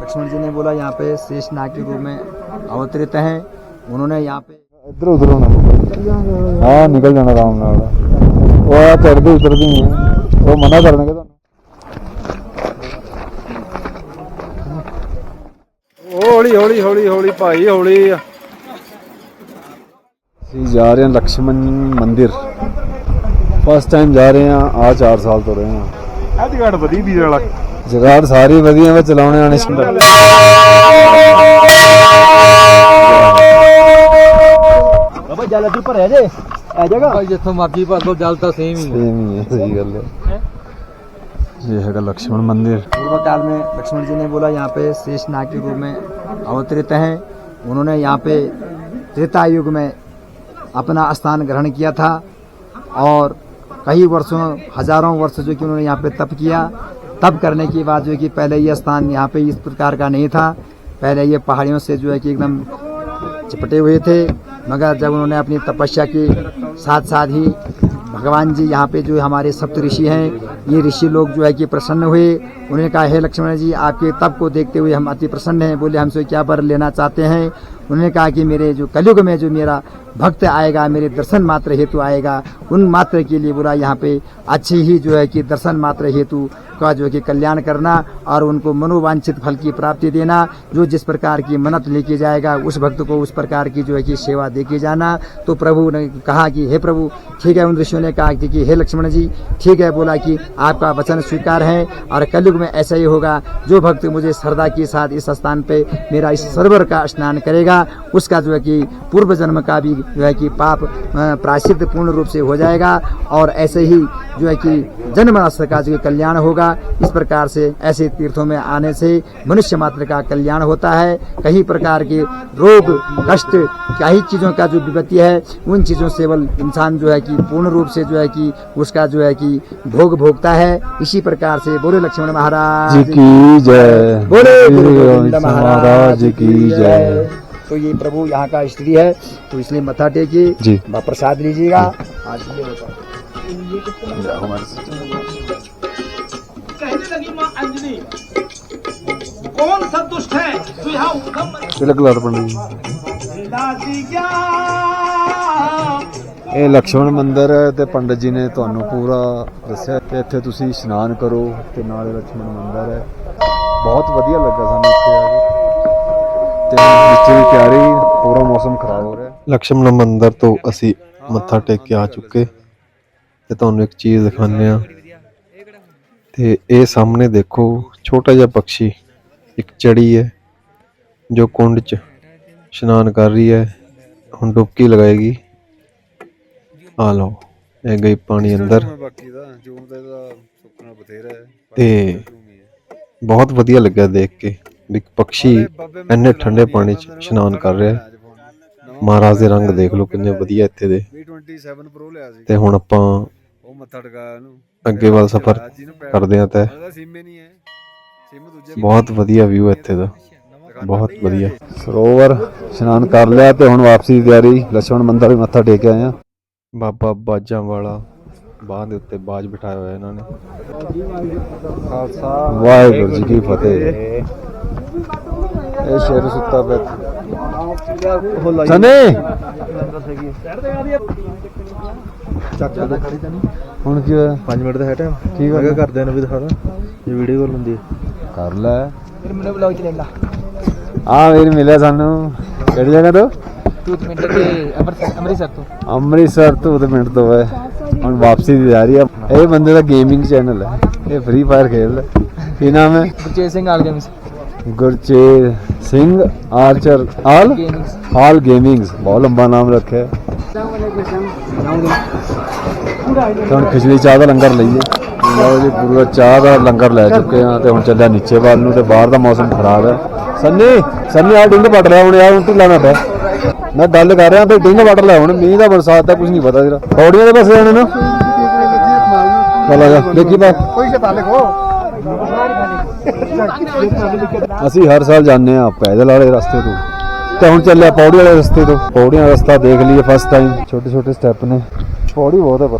लक्ष्मण जी ने बोला यहाँ पे शेष नाग के रूप में अवतरित हैं। उन्होंने यहाँ पे इधर उधर होना हाँ निकल जाना आराम नाल ਉਹ ਚੜਦੇ ਉਤਰਦੇ ਹੀ ਉਹ ਮਨਾ ਕਰਨਗੇ ਤੁਹਾਨੂੰ ਹੌਲੀ ਹੌਲੀ ਹੌਲੀ ਹੌਲੀ ਭਾਈ ਹੌਲੀ ਅਸੀਂ ਜਾ ਰਹੇ ਹਾਂ ਲక్ష్మణ ਮੰਦਿਰ ਫਸਟ ਟਾਈਮ ਜਾ ਰਹੇ ਹਾਂ ਆ 4 ਸਾਲ ਤੋਂ ਰਹੇ ਹਾਂ ਇਹ ਜਗ੍ਹਾ ਬੜੀ ਦੀ ਜਗ੍ਹਾ ਜਗਾੜ ਸਾਰੀ ਵਧੀਆ ਵਾ ਚਲਾਉਣੇ ਆਣੇ ਸੁੰਦਰ ਬਾਬਾ ਜਲ ਦੀ ਭਰਿਆ ਜੇ ਆ ਜਗਾ ਭਾਈ ਜਿੱਥੋਂ ਮਰਜੀ ਭਰ ਲਓ ਜਲ ਤਾਂ ਸੇਮ ਹੀ ਸੇਮ ही है सही गल है ये है लक्ष्मण मंदिर पूर्व काल में लक्ष्मण जी ने बोला यहाँ पे शेष नाग युग में अवतरित हैं उन्होंने यहाँ पे त्रेता युग में अपना स्थान ग्रहण किया था और कई वर्षों हज़ारों वर्ष जो कि उन्होंने यहाँ पे तप किया तप करने की बात जो है कि पहले ये स्थान यहाँ पे इस प्रकार का नहीं था। पहले ये पहाड़ियों से जो है कि एकदम चिपटे हुए थे, मगर जब उन्होंने अपनी तपस्या की साथ साथ ही भगवान जी यहाँ पे जो हमारे सप्त ऋषि हैं, ये ऋषि लोग जो है कि प्रसन्न हुए। उन्होंने कहा, हे लक्ष्मण जी, आपके तप को देखते हुए हम अति प्रसन्न हैं, बोले, हमसे क्या वर लेना चाहते हैं? उन्होंने कहा कि मेरे जो कलयुग में जो मेरा भक्त आएगा मेरे दर्शन मात्र हेतु आएगा उन मात्र के लिए बोला यहाँ पे अच्छी ही जो है कि दर्शन मात्र हेतु का जो है कि कल्याण करना और उनको मनोवांछित फल की प्राप्ति देना जो जिस प्रकार की मन्नत लेके जाएगा उस भक्त को उस प्रकार की जो है कि सेवा दे के जाना। तो प्रभु ने कहा कि हे प्रभु ठीक है। उन ऋषियों ने कहा कि, हे लक्ष्मण जी ठीक है। बोला कि आपका वचन स्वीकार है और कलयुग में ऐसा ही होगा। जो भक्त मुझे श्रद्धा के साथ इस स्थान पे मेरा इस सरोवर का स्नान करेगा उसका जो है कि पूर्व जन्म का भी जो है कि पाप प्रायश्चित पूर्ण रूप से हो जाएगा और ऐसे ही जो है कि जन्म राष्ट्र का जो कल्याण होगा। इस प्रकार से ऐसे तीर्थों में आने से मनुष्य मात्र का कल्याण होता है। कई प्रकार के रोग कष्ट कई चीज़ों का जो विपत्ति है उन चीज़ों से केवल इंसान जो है कि पूर्ण रूप से जो है कि उसका जो है कि भोग भोगता है। इसी प्रकार से बोले लक्ष्मण महाराज की जय। बोले महाराज की जय। तो ये प्रभु यहाँ का स्त्री है तो इसलिए मथा टेकिए प्रसाद लीजिएगा आज ये होता कौन सा दुष्ट है जो यहाँ उद्गम तिलक लाड़ ਇਹ ਲక్ష్మణ ਮੰਦਿਰ ਹੈ ਤੇ ਪੰਡਤ ਜੀ ਨੇ ਤੁਹਾਨੂੰ ਪੂਰਾ ਦੱਸਿਆ ਕਿ ਇੱਥੇ ਤੁਸੀਂ ਇਸ਼ਨਾਨ ਕਰੋ ਤੇ ਨਾਲੇ ਲక్ష్మణ ਮੰਦਿਰ ਹੈ ਬਹੁਤ ਵਧੀਆ ਲੱਗਾ ਸਾਨੂੰ ਇੱਥੇ ਆ ਕੇ ਤੇ ਵਿੱਚ ਦੀ ਤਿਆਰੀ ਪੂਰਾ ਮੌਸਮ ਖਰਾਬ ਹੋ ਰਿਹਾ। ਲਕਸ਼ਮਣ ਮੰਦਿਰ ਤੋਂ ਅਸੀਂ ਮੱਥਾ ਟੇਕ ਕੇ ਆ ਚੁੱਕੇ। ਤੇ ਤੁਹਾਨੂੰ ਇੱਕ ਚੀਜ਼ ਦਿਖਾਉਂਦੇ ਆ ਤੇ ਇਹ ਸਾਹਮਣੇ ਦੇਖੋ ਛੋਟਾ ਜਿਹਾ ਪੰਛੀ ਇੱਕ ਚੜੀ ਹੈ ਜੋ ਕੁੰਡ 'ਚ ਇਸ਼ਨਾਨ ਕਰ ਰਹੀ ਹੈ। ਹੁਣ ਡੁਬਕੀ ਲਗਾਏਗੀ। ਆ ਲਓ ਇਹ ਗਈ ਪਾਣੀ ਅੰਦਰ। ਬਾਕੀ ਦਾ ਜੂਮ ਤੇ ਦਾ ਸੁੱਕਣਾ ਬਥੇਰਾ ਹੈ ਤੇ ਬਹੁਤ ਵਧੀਆ ਲੱਗਿਆ ਦੇਖ ਕੇ। ਇੱਕ ਪੰਛੀ ਇੰਨੇ ਠੰਡੇ ਪਾਣੀ 'ਚ ਇਸ਼ਨਾਨ ਕਰ ਰਿਹਾ ਹੈ। ਮਹਾਰਾਜ ਦੇ ਰੰਗ ਦੇਖ ਲਓ ਕਿੰਨੇ ਵਧੀਆ ਇੱਥੇ ਦੇ। ਤੇ ਹੁਣ ਆਪਾਂ ਉਹ ਮੱਥਾ ਟਿਕਾਇਆ ਉਹਨੂੰ ਅੱਗੇ ਵੱਲ ਸਫ਼ਰ ਕਰਦੇ ਆ ਤੇ ਬਹੁਤ ਵਧੀਆ ਵਿਊ ਇੱਥੇ ਦਾ। ਬਹੁਤ ਵਧੀਆ। ਸਰੋਵਰ ਇਸ਼ਨਾਨ ਕਰ ਲਿਆ ਤੇ ਹੁਣ ਵਾਪਸੀ ਦੀ ਤਿਆਰੀ। ਲਛਮਣ ਮੰਦਰ ਵੀ ਮੱਥਾ ਟੇਕ ਆਏ ਆ ਬਾਬਾ ਬਾਜਾਂ ਵਾਲਾ ਬਾਹ ਦੇ ਉੱਤੇ ਬਾਜ ਬਿਠਾਇਆ ਹੋਇਆ ਇਹਨਾਂ ਨੇ। ਵਾਹਿਗੁਰੂ ਜੀ ਕੀ ਫਤਿਹ। ਇਹ ਸ਼ੇਰ ਸੁੱਤਾ ਪਿਆ। ਚਨੇ ਹੁਣ ਕੀ ਹੋਇਆ? 5 ਮਿੰਟ ਦਾ ਹੈ ਟਾਈਮ ਠੀਕ ਹੈ ਕਰਦੇ ਨੇ ਵੀ ਦਿਖਾ ਜੇ ਵੀਡੀਓ ਕਾਲ ਹੁੰਦੀ ਕਰ ਲੈ। ਫਿਰ ਮੈਨੂੰ ਬਲੌਗ ਚ ਲੈ ਲਾ। ਆ ਵੀਰ ਮਿਲਿਆ ਸਾਨੂੰ। ਕਿਹੜੀ ਜਗ੍ਹਾ ਤੋਂ? ਤੂਤ ਮਿੰਟ ਤੇ ਅੰਮ੍ਰਿਤਸਰ ਤੋਂ। ਅੰਮ੍ਰਿਤਸਰ ਤੋਂ ਤੂਤ ਮਿੰਟ ਤੋਂ ਹੈ। ਹੁਣ ਵਾਪਸੀ ਦੀ ਜਾ ਰਹੀ ਆ। ਇਹ ਬੰਦੇ ਦਾ ਗੇਮਿੰਗ ਚੈਨਲ ਹੈ। ਇਹ ਫ੍ਰੀ ਫਾਇਰ ਖੇਡਦਾ ਕੀ ਨਾਮ ਹੈ? Gurche Singh all gaming Gurche Singh archer all? All gamings ਬਹੁਤ ਲੰਬਾ ਨਾਮ ਰੱਖਿਆ। ਹੁਣ ਖਿਚੜੀ ਚਾਹ ਦਾ ਲੰਗਰ ਲਈਏ। ਲਓ ਜੀ ਪੂਰਾ ਚਾਹ ਦਾ ਲੰਗਰ ਲੈ ਚੁੱਕੇ ਆ ਤੇ ਹੁਣ ਚੱਲਿਆ ਨੀਚੇ ਵੱਲ ਨੂੰ ਤੇ ਬਾਹਰ ਦਾ ਮੌਸਮ ਖਰਾਬ ਹੈ। ਸੰਨੀ ਸੰਨੀ ਆ ਡਿੰਗ ਪਟ ਰਿਹਾ ਹੁਣ ਯਾਰ ਉਲਟੂ ਲਾਣਾ ਪਿਆ। ਮੈਂ ਗੱਲ ਕਰ ਰਿਹਾ ਤੇ ਡਿੰਗ ਪਟ ਲਿਆ ਹੁਣ ਮੀਂਹ ਦਾ ਬਰਸਾਤ ਦਾ ਕੁਝ ਨਹੀਂ ਪਤਾ ਜਰਾ ਪੌੜੀਆਂ ਦੇ ਪਾਸੇ ਜਾਣੇ ਨਾ। ਚਲ ਜਾ, ਦੇਖੀ ਬਾ ਅਸੀਂ ਹਰ ਸਾਲ ਜਾਂਦੇ ਆ ਪੈਦਲ ਵਾਲੇ ਰਸਤੇ ਤੋਂ। ਤੇ ਹੁਣ ਚੱਲਿਆ ਪੌੜੀ ਵਾਲੇ ਰਸਤੇ ਤੋਂ। ਪੌੜੀਆਂ ਰਸਤਾ ਦੇਖ ਲਈਏ ਫਸਟ ਟਾਈਮ ਛੋਟੇ ਛੋਟੇ ਸਟੈਪ ਨੇ। ਪੌੜੀ ਬਹੁਤ ਹੈ ਪਰ।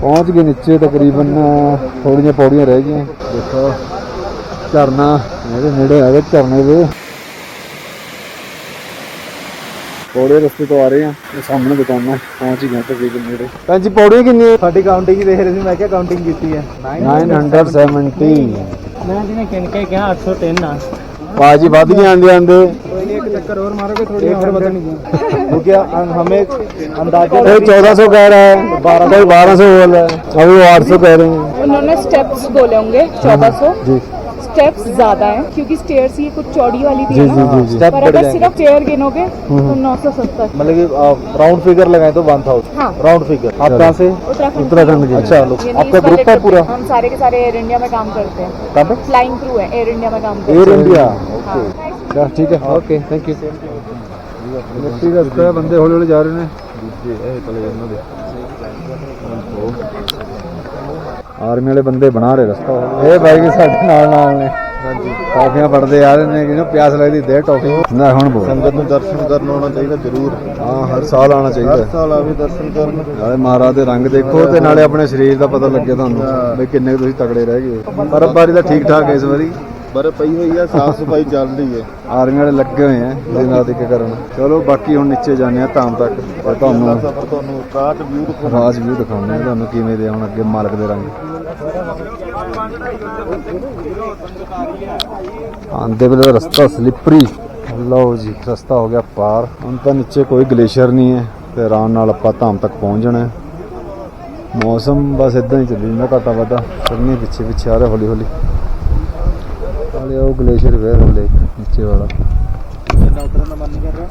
ਪਹੁੰਚ ਗਏ ਨੀਚੇ ਤਕਰੀਬਨ ਥੋੜੀਆਂ ਪੌੜੀਆਂ ਰਹਿ ਗਈਆਂ। ਦੇਖੋ, ਝਰਨਾ, ਇਹਦੇ ਨੇੜੇ ਆ ਗਏ ਝਰਨੇ ਦੇ। ਪੌੜੇ ਰਸਤੇ ਤੋਂ ਆ ਰਹੇ ਆ ਇਹ ਸਾਹਮਣੇ ਦੁਕਾਨਾਂ ਪਹੁੰਚ ਹੀ ਗਏ ਤੇ ਵੀ ਨੇੜੇ ਭੈਣ ਜੀ ਪੌੜੀਆਂ ਕਿੰਨੀਆਂ ਸਾਡੀ ਕਾਊਂਟਿੰਗ ਹੀ ਦੇਖ ਰਹੇ ਸੀ ਮੈਂ ਕਿਹਾ ਕਾਊਂਟਿੰਗ ਕੀਤੀ ਹੈ 970 ਮੈਂ ਜਿਹਨੇ ਕਿਨ ਕੇ ਕਿਹਾ 803 ਆ ਬਾਜੀ ਵੱਧ ਗਏ ਆਂਦੇ ਆਂਦੇ कोई नहीं एक चक्कर और मारोगे थोड़ी और बता नहीं वो क्या हमें अंदाजा ये 1400 कह रहा है बारह कोई 1200 बोल रहा है अभी वो 800 कह रहे हैं उन्होंने स्टेप्स बोले होंगे चौदह सौ जी स्टेप्स ज़्यादा हैं क्योंकि स्टेयर्स ये कुछ चौड़ी वाली थी जी, ना। जी, जी, पर अगर सिर्फ़ चेयर गिनोगे हम्म, तो हम्म। नौ सौ सत्तर। मतलब राउंड फिगर लगाए तो वन थाउज़ेंड राउंड फिगर आप कहाँ से? उत्तराखंड अच्छा आपका ग्रुप है पूरा? हम सारे के सारे एयर इंडिया में काम करते हैं। फ्लाइंग थ्रू है एयर इंडिया में काम करते एयर इंडिया हाँ। ठीक है। ओके थैंक यू बंदे हौली हौली जा रहे हैं। ਆਰਮੀ ਵਾਲੇ ਬੰਦੇ ਬਣਾ ਰਹੇ ਰਸਤਾ। ਇਹ ਬਾਈ ਜੀ ਸਾਡੇ ਨਾਲ ਨਾਲ ਨੇ। ਹਾਂਜੀ। ਟੌਫੀਆਂ ਪੜਦੇ ਆ ਰਹੇ ਨੇ ਜਿਹਨੂੰ ਪਿਆਸ ਲੱਗਦੀ ਦੇ ਟੌਫੀ। ਨਾ ਹੁਣ ਬੋਲ। ਸੰਗਤ ਨੂੰ ਦਰਸ਼ਨ ਕਰਨ ਆਉਣਾ ਚਾਹੀਦਾ ਜ਼ਰੂਰ। ਹਾਂ ਹਰ ਸਾਲ ਆਉਣਾ ਚਾਹੀਦਾ। ਸਾਲ ਆਵੇ ਦਰਸ਼ਨ ਕਰਨ। ਨਾਲੇ ਮਹਾਰਾਜ ਦੇ ਰੰਗ ਦੇਖੋ ਤੇ ਨਾਲੇ ਆਪਣੇ ਸਰੀਰ ਦਾ ਪਤਾ ਲੱਗੇ ਤੁਹਾਨੂੰ ਵੀ ਕਿੰਨੇ ਤੁਸੀਂ ਤਕੜੇ ਰਹਿ ਗਏ। ਪਰ ਬਾਰੀ ਦਾ ਠੀਕ ਠਾਕ ਹੈ ਇਸ ਵਾਰੀ। ਬਰਫ਼ ਪਈ ਹੋਈ ਆ ਸਾਫ਼ ਸਫ਼ਾਈ ਚੱਲ ਰਹੀ ਹੈ ਆਰਮੀ ਵਾਲੇ ਲੱਗੇ ਹੋਏ ਆ ਦਿਨ ਰਾਤ ਇੱਕ ਕਰਨ। ਚਲੋ ਬਾਕੀ ਹੁਣ ਨੀਚੇ ਜਾਂਦੇ ਆ ਧਾਮ ਤੱਕ। ਤੇ ਤੁਹਾਨੂੰ ਸਫਰ ਤੁਹਾਨੂੰ ਵਿਊ ਦਿਖਾਉਂਦੇ ਆ। ਤੁਹਾਨੂੰ ਕਿਵੇਂ ਦੇ ਆਉਣ ਅੱਗੇ ਮਾਲਕ ਦੇ ਰੰਗ। ਆਂਦੇ ਵੇਲੇ ਰਸਤਾ ਸਲਿੱਪਰੀ ਲਓ ਜੀ ਰਸਤਾ ਹੋ ਗਿਆ ਪਾਰ। ਹੁਣ ਤਾਂ ਨੀਚੇ ਕੋਈ ਗਲੇਸ਼ੀਅਰ ਨਹੀਂ ਹੈ ਤੇ ਆਰਾਮ ਨਾਲ ਆਪਾਂ ਧਾਮ ਤੱਕ ਪਹੁੰਚ ਜਾਣਾ ਹੈ। ਮੌਸਮ ਬਸ ਇਦਾਂ ਹੀ ਚੱਲੀ ਜਾਂਦਾ ਘਾਟਾ ਵਾਧਾ। ਸਭਨੇ ਪਿੱਛੇ ਪਿੱਛੇ ਆ ਰਿਹਾ ਹੌਲੀ ਹੌਲੀ ਨਾਲੇ ਉਹ ਗਲੇਸ਼ੀਅਰ ਫੇਰ ਹਲੇ ਨੀਚੇ ਵਾਲਾ।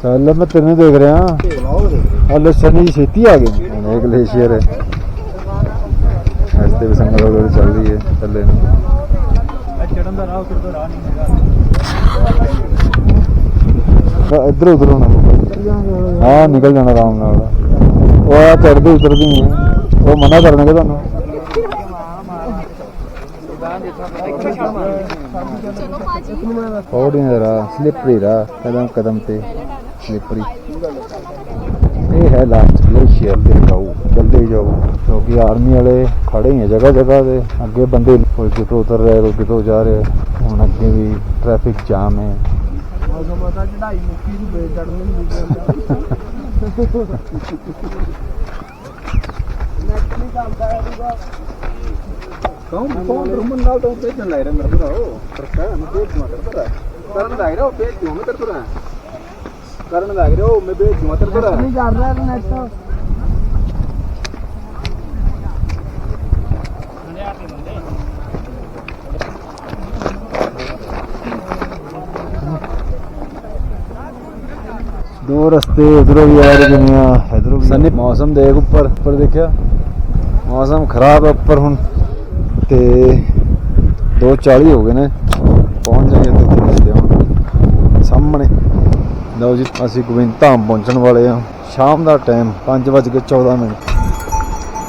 ਚੱਲ ਮੈਂ ਤੈਨੂੰ ਦੇਖ ਰਿਹਾ। ਹਲੇ ਸਨੀ ਛੇਤੀ ਆ ਹੁਣ ਇਹ ਗਲੇਸ਼ੀਅਰ ਹੈ। ਇਸ ਤੇ ਵੀ ਸੰਗਤ ਹੌਲੀ ਹੌਲੀ ਚੱਲ ਰਹੀ ਹੈ ਥੱਲੇ ਨੂੰ। ਚੜਨ ਦਾ ਰਾਹ ਉਧਰ ਤੋਂ ਰਾਹ ਨਹੀਂ ਹੈਗਾ। ਇੱਧਰ ਉਧਰ ਹੋਣਾ। ਹਾਂ ਨਿਕਲ ਜਾਣਾ ਆਰਾਮ ਨਾਲ। ਉਹ ਆ ਚੜਦੇ ਉਤਰਦੀ ਹੈ। ਉਹ ਮਨਾ ਕਰਨਗੇ ਤੁਹਾਨੂੰ। ਥੋੜੀ ਜਰਾ ਸਲਿਪਰੀ ਰਾ ਕਦਮ ਕਦਮ ਤੇ ਸਲਿਪਰੀ ਇਹ ਹੈ ਲਾਸਟ ਗਲੇਸ਼ੀਅਰ ਤੇ ਜਾਓ ਜਲਦੀ ਜਾਓ ਕਿਉਂਕਿ ਆਰਮੀ ਵਾਲੇ ਖੜੇ ਹੀ ਹੈ ਜਗ੍ਹਾ ਜਗ੍ਹਾ ਤੇ ਅੱਗੇ ਬੰਦੇ ਕੋਈ ਕਿਤੋਂ ਉਤਰ ਰਿਹਾ ਕੋਈ ਕਿਤੋਂ ਜਾ ਰਿਹਾ ਹੁਣ ਅੱਗੇ ਵੀ ਟ੍ਰੈਫਿਕ ਜਾਮ ਹੈ Kau kau bermenal tau pet dan lain mereka tahu. Terkadang pet cuma terkadang. Karena daerah pet cuma terkadang. Karena daerah me pet cuma terkadang. Ini jalan next. दो रास्ते उधरों भी आ रहे हैं इधरों भी मौसम देख ऊपर ऊपर देखा ਮੌਸਮ ਖਰਾਬ ਹੈ ਉੱਪਰ ਹੁਣ ਤੇ 2:40 ਹੋ ਗਏ ਨੇ। ਪਹੁੰਚ ਜਾਈਏ ਤੇ ਮਿਲਦੇ ਹਾਂ। ਸਾਹਮਣੇ। ਲਓ ਜੀ, ਅਸੀਂ ਗੋਬਿੰਦ ਧਾਮ ਪਹੁੰਚਣ ਵਾਲੇ ਆ ਸ਼ਾਮ ਦਾ ਟਾਈਮ 5:14 ਮਿੰਟ।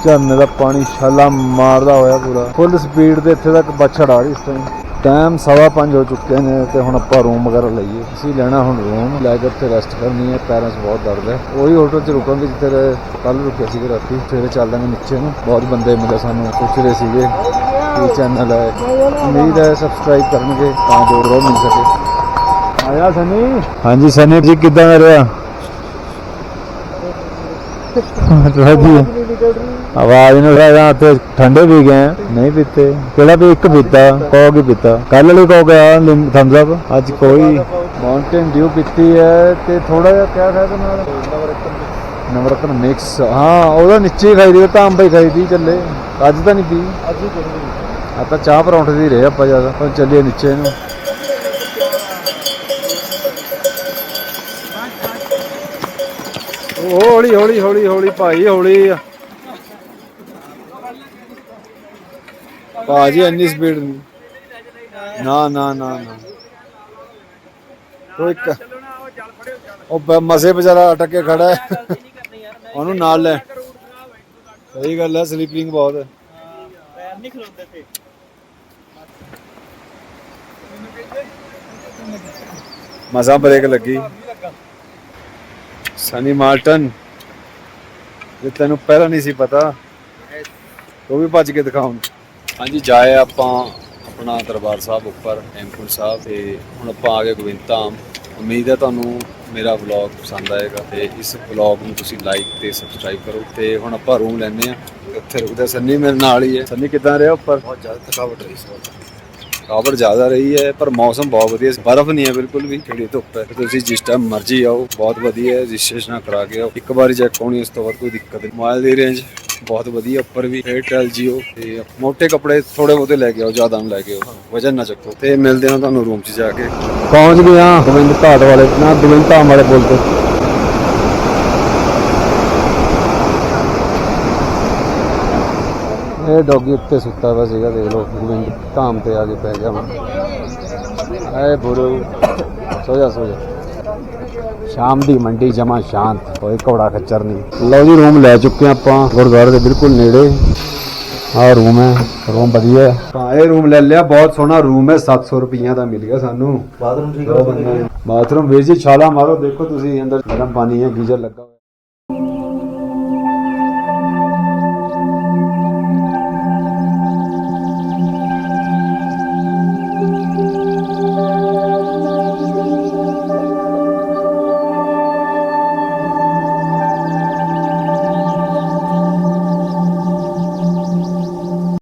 ਝਰਨੇ ਦਾ ਪਾਣੀ ਛਾਲਾ ਮਾਰਦਾ ਹੋਇਆ ਪੂਰਾ। ਫੁੱਲ ਸਪੀਡ ਤੇ ਇੱਥੇ ਤੱਕ ਬੱਛੜ ਆ ਰਹੀ ਇਸ ਟਾਈਮ ਟਾਈਮ ਸਵਾ ਪੰਜ ਹੋ ਚੁੱਕੇ ਨੇ ਤੇ ਹੁਣ ਆਪਾਂ ਰੂਮ ਵਗੈਰਾ ਲਈਏ। ਅਸੀਂ ਲੈਣਾ ਹੁਣ ਰੂਮ ਲੈ ਕੇ ਉੱਥੇ ਰੈਸਟ ਕਰਨੀ ਹੈ ਪੈਰਾਂ 'ਚ ਬਹੁਤ ਦਰਦ ਹੈ ਉਹੀ ਹੋਟਲ 'ਚ ਰੁਕਾਂਗੇ ਜਿੱਥੇ ਕੱਲ ਰੁਕੇ ਸੀਗੇ ਰਾਤੀ। ਫਿਰ ਚੱਲ ਦਾਂਗੇ ਨੀਚੇ ਨੂੰ। ਬਹੁਤ ਬੰਦੇ ਮਿਲੇ ਸਾਨੂੰ, ਪੁੱਛ ਰਹੇ ਸੀਗੇ ਕੀ ਚੈਨਲ ਹੈ। ਉਮੀਦ ਹੈ ਸਬਸਕ੍ਰਾਈਬ ਕਰਨਗੇ ਤਾਂ ਜੋ ਰੋ ਮਿਲ ਸਕੇ। ਆਇਆ ਸਨੀ? ਹਾਂਜੀ ਸਨੀ ਜੀ, ਕਿੱਦਾਂ ਦਾ ਰਿਹਾ ਆਵਾਜ਼ ਨੂੰ ਰਹਾ ਤੇ ਠੰਡੇ ਵੀ ਗਏ ਨਹੀਂ ਪੀਤੇ। ਕਿਹੜਾ ਵੀ ਇੱਕ ਪੀਤਾ ਕੋਕ ਹੀ ਪੀਤਾ। ਕੱਲ ਵਾਲੀ ਕੋਕ ਆ ਥੰਬਸ ਅਪ। ਅੱਜ ਕੋਈ ਮਾਊਂਟੇਨ ਡਿਊ ਪੀਤੀ ਹੈ ਤੇ ਥੋੜਾ ਜਿਹਾ ਕਿਆ ਖਾਇਆ ਨਾਲ? ਨਵਰਤਨ ਮਿਕਸ ਹਾਂ ਉਹਦਾ ਨੀਚੇ ਹੀ ਖਾਈ ਦੀ ਤਾਂ ਅੰਬਈ ਖਾਈ ਦੀ ਚੱਲੇ ਅੱਜ ਤਾਂ ਨਹੀਂ ਪੀ। ਅੱਜ ਹੀ ਕੋਈ ਆਪਾਂ ਚਾਹ ਪਰੌਂਠੇ ਦੀ ਰਹੇ ਆਪਾਂ ਜ਼ਿਆਦਾ। ਚੱਲੀਏ ਨੀਚੇ ਨੂੰ। ਹੌਲੀ ਹੌਲੀ ਹੌਲੀ ਹੌਲੀ ਭਾਈ, ਹੌਲੀ ਭਾਜੀ, ਇੰਨੀ ਸਪੀਡ ਨਾ ਨਾ ਨਾ ਨਾ। ਕੋਈ ਉਹ ਮਸੇ ਵਿਚਾਰਾ ਅਟਕ ਕੇ ਖੜਾ ਹੈ। ਉਹਨੂੰ ਨਾਲ ਲੈ। ਸਹੀ ਗੱਲ ਹੈ ਸਲੀਪਿੰਗ ਬਹੁਤ ਹੈ। ਪੈਰ ਨਹੀਂ ਖਲੋਤੇ ਤੇ ਮਸਾਂ ਬ੍ਰੇਕ ਲੱਗੀ। ਸਨੀ ਮਾਰਟਨ ਜੇ ਤੈਨੂੰ ਪਹਿਲਾਂ ਨਹੀਂ ਸੀ ਪਤਾ ਉਹ ਵੀ ਭੱਜ ਕੇ ਦਿਖਾਉਣ। ਹਾਂਜੀ ਜਾਏ ਆਪਾਂ ਆਪਣਾ ਦਰਬਾਰ ਸਾਹਿਬ ਉੱਪਰ ਹੈਮਕੁੰਟ ਸਾਹਿਬ ਤੇ ਹੁਣ ਆਪਾਂ ਆ ਗਏ ਗੋਬਿੰਦ ਧਾਮ ਉਮੀਦ ਹੈ ਤੁਹਾਨੂੰ ਮੇਰਾ ਵਲੌਗ ਪਸੰਦ ਆਏਗਾ ਤੇ ਇਸ ਵਲੌਗ ਨੂੰ ਤੁਸੀਂ ਲਾਈਕ ਤੇ ਸਬਸਕ੍ਰਾਈਬ ਕਰੋ ਤੇ ਹੁਣ ਆਪਾਂ ਰੂਮ ਲੈਣੇ ਆ ਉੱਥੇ ਰੁਕਦੇ ਸੰਨੀ ਮੇਰੇ ਨਾਲ ਹੀ ਹੈ। ਸੰਨੀ ਕਿੱਦਾਂ ਰਿਹਾ ਉੱਪਰ? ਬਹੁਤ ਜ਼ਿਆਦਾ ਥਕਾਵਟ ਰਹੀ ਵਾਰ ਥਕਾਵਟ ਜ਼ਿਆਦਾ ਰਹੀ ਹੈ, ਪਰ ਮੌਸਮ ਬਹੁਤ ਵਧੀਆ ਸੀ। ਬਰਫ਼ ਨਹੀਂ ਹੈ ਬਿਲਕੁਲ ਵੀ, ਜਿਹੜੀ ਧੁੱਪ ਹੈ। ਤੁਸੀਂ ਜਿਸ ਟਾਈਮ ਮਰਜ਼ੀ ਆਓ, ਬਹੁਤ ਵਧੀਆ ਹੈ ਰਜਿਸਟ੍ਰੇਸ਼ਨ ਕਰਾ ਕੇ ਆਓ। ਇੱਕ ਵਾਰੀ ਚੈੱਕ ਹੋਣੀ ਉਸ ਤੋਂ ਬਾਅਦ ਕੋਈ ਦਿੱਕਤ ਨਹੀਂ। ਮੋਬਾਈਲ ਦੀ ਰੇਂਜ ਬਹੁਤ ਵਧੀਆ, ਉੱਪਰ ਵੀ ਏਅਰਟੈਲ ਜੀਓ ਤੇ ਮੋٹے ਕੱਪੜੇ ਥੋੜੇ ਬਹੁਤੇ ਲੈ ਕੇ ਆਓ, ਜ਼ਿਆਦਾ ਨਾ ਲੈ ਕੇ ਆਓ। ਵਜਨ ਨਾ ਚੱਕੋ। ਤੇ ਮਿਲਦੇ ਹਾਂ ਤੁਹਾਨੂੰ ਰੂਮ 'ਚ ਜਾ ਕੇ। ਪਹੁੰਚ ਗਏ ਆ ਗੋਬਿੰਦ ਘਾਟ ਵਾਲੇ, ਨਾ ਗੋਬਿੰਦ ਧਾਮ ਵਾਲੇ ਪੁਲ ਤੇ ਇਹ ਡੌਗੀ ਉੱਤੇ ਸੁੱਤਾ ਵਾ ਸੀਗਾ ਦੇਖ ਲਓ ਗੋਬਿੰਦ ਧਾਮ ਤੇ ਆ ਕੇ ਪੈ ਗਿਆ ਹੁਣ ਐ ਬੁਰੂ ਸੋ ਜਾ ਸੋ ਜਾ। ਸ਼ਾਮ ਦੀ ਮੰਡੀ ਜਮਾ ਸ਼ਾਂਤ ਕੋਈ ਘੋੜਾ ਖੱਚਰ ਨਹੀਂ। ਲਓ ਜੀ ਰੂਮ ਲੈ ਚੁੱਕੇ ਆਪਾਂ ਗੁਰਦੁਆਰੇ ਦੇ ਬਿਲਕੁਲ ਨੇੜੇ। ਆ ਰੂਮ ਹੈ ਰੂਮ ਵਧੀਆ ਹੈ। ਇਹ ਰੂਮ ਲੈ ਲਿਆ ਬਹੁਤ ਸੋਹਣਾ ਰੂਮ ਹੈ 700 ਰੁਪਈਆ ਦਾ ਮਿਲ ਗਿਆ ਸਾਨੂੰ। ਬਾਥਰੂਮ ਠੀਕ ਹੈ ਬਾਥਰੂਮ ਵੀਰ ਜੀ ਛਾਲਾ ਮਾਰੋ ਦੇਖੋ ਤੁਸੀਂ ਅੰਦਰ ਗਰਮ ਪਾਣੀ ਹੈ ਗੀਜ਼ਰ ਲੱਗਾ